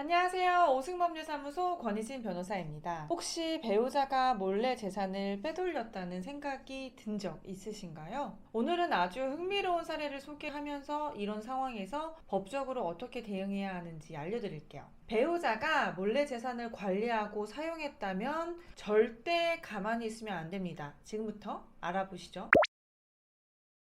안녕하세요. 오승법률사무소 권희진 변호사입니다. 혹시 배우자가 몰래 재산을 빼돌렸다는 생각이 든 적 있으신가요? 오늘은 아주 흥미로운 사례를 소개하면서 이런 상황에서 법적으로 어떻게 대응해야 하는지 알려드릴게요. 배우자가 몰래 재산을 관리하고 사용했다면 절대 가만히 있으면 안 됩니다. 지금부터 알아보시죠.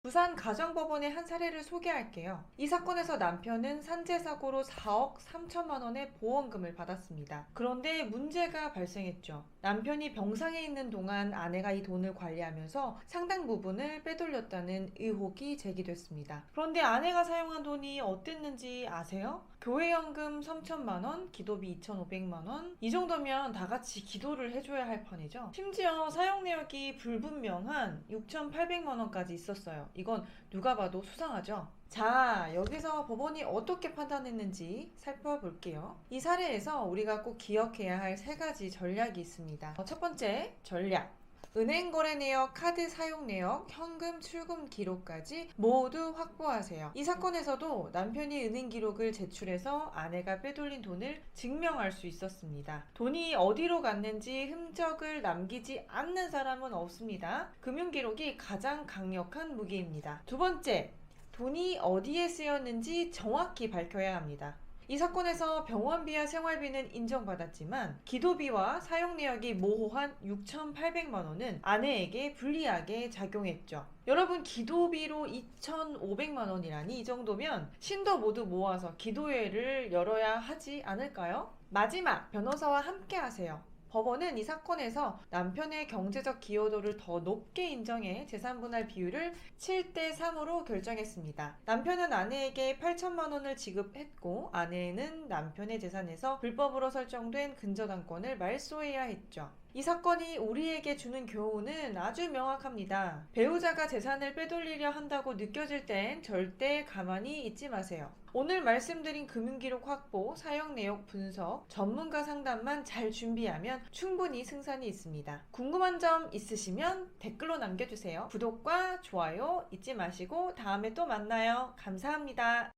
부산 가정법원의 한 사례를 소개할게요. 이 사건에서 남편은 산재 사고로 4억 3천만 원의 보험금을 받았습니다. 그런데 문제가 발생했죠. 남편이 병상에 있는 동안 아내가 이 돈을 관리하면서 상당 부분을 빼돌렸다는 의혹이 제기됐습니다. 그런데 아내가 사용한 돈이 어땠는지 아세요? 교회연금 3천만 원, 기도비 2,500만 원. 이 정도면 다 같이 기도를 해줘야 할 판이죠. 심지어 사용 내역이 불분명한 6,800만 원까지 있었어요. 이건 누가 봐도 수상하죠. 자, 여기서 법원이 어떻게 판단했는지 살펴볼게요. 이 사례에서 우리가 꼭 기억해야 할 세 가지 전략이 있습니다. 어, 첫 번째 전략. 은행 거래 내역, 카드 사용 내역, 현금 출금 기록까지 모두 확보하세요. 이 사건에서도 남편이 은행 기록을 제출해서 아내가 빼돌린 돈을 증명할 수 있었습니다. 돈이 어디로 갔는지 흔적을 남기지 않는 사람은 없습니다. 금융 기록이 가장 강력한 무기입니다. 두 번째, 돈이 어디에 쓰였는지 정확히 밝혀야 합니다. 이 사건에서 병원비와 생활비는 인정받았지만 기도비와 사용 내역이 모호한 6,800만 원은 아내에게 불리하게 작용했죠. 여러분 기도비로 2,500만 원이라니 이 정도면 신도 모두 모아서 기도회를 열어야 하지 않을까요? 마지막 변호사와 함께 하세요. 법원은 이 사건에서 남편의 경제적 기여도를 더 높게 인정해 재산 분할 비율을 7대 3으로 결정했습니다. 남편은 아내에게 8천만 원을 지급했고 아내는 남편의 재산에서 불법으로 설정된 근저당권을 말소해야 했죠. 이 사건이 우리에게 주는 교훈은 아주 명확합니다. 배우자가 재산을 빼돌리려 한다고 느껴질 땐 절대 가만히 있지 마세요. 오늘 말씀드린 금융기록 확보, 사용 내역 분석, 전문가 상담만 잘 준비하면 충분히 승산이 있습니다. 궁금한 점 있으시면 댓글로 남겨주세요. 구독과 좋아요 잊지 마시고 다음에 또 만나요. 감사합니다.